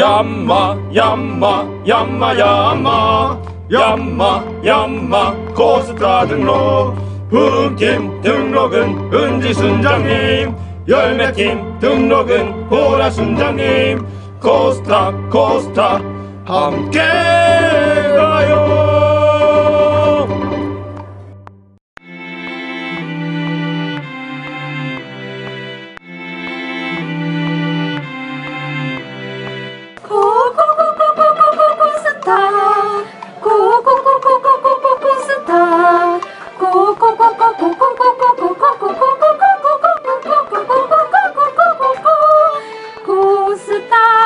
얌마 얌마 얌마 얌마. 얌마 얌마 코스타 등록. 푸른팀 등록은 은지 순장님. 열매팀 등록은 보라 순장님. 코스타 코스타 함께 감사합니다.